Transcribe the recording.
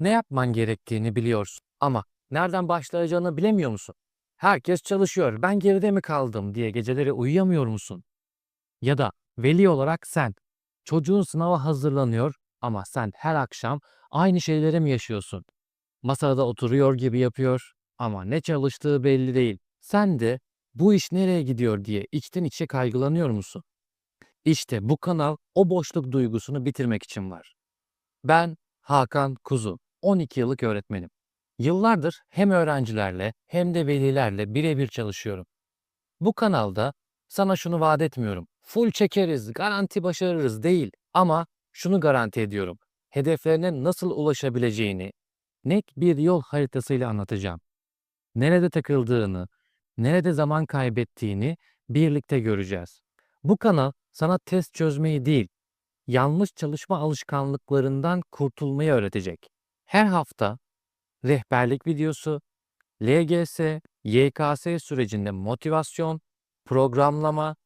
Ne yapman gerektiğini biliyorsun ama nereden başlayacağını bilemiyor musun? Herkes çalışıyor, ben geride mi kaldım diye geceleri uyuyamıyor musun? Ya da veli olarak sen, çocuğun sınava hazırlanıyor ama sen her akşam aynı şeyleri mi yaşıyorsun? Masada oturuyor gibi yapıyor ama ne çalıştığı belli değil. Sen de bu iş nereye gidiyor diye içten içe kaygılanıyor musun? İşte bu kanal o boşluk duygusunu bitirmek için var. Ben Hakan Kuzu, 12 yıllık öğretmenim. Yıllardır hem öğrencilerle hem de velilerle birebir çalışıyorum. Bu kanalda sana şunu vaat etmiyorum. Full çekeriz, garanti başarırız değil ama şunu garanti ediyorum. Hedeflerine nasıl ulaşabileceğini net bir yol haritasıyla anlatacağım. Nerede takıldığını, nerede zaman kaybettiğini birlikte göreceğiz. Bu kanal sana test çözmeyi değil, yanlış çalışma alışkanlıklarından kurtulmayı öğretecek. Her hafta rehberlik videosu, LGS, YKS sürecinde motivasyon, programlama,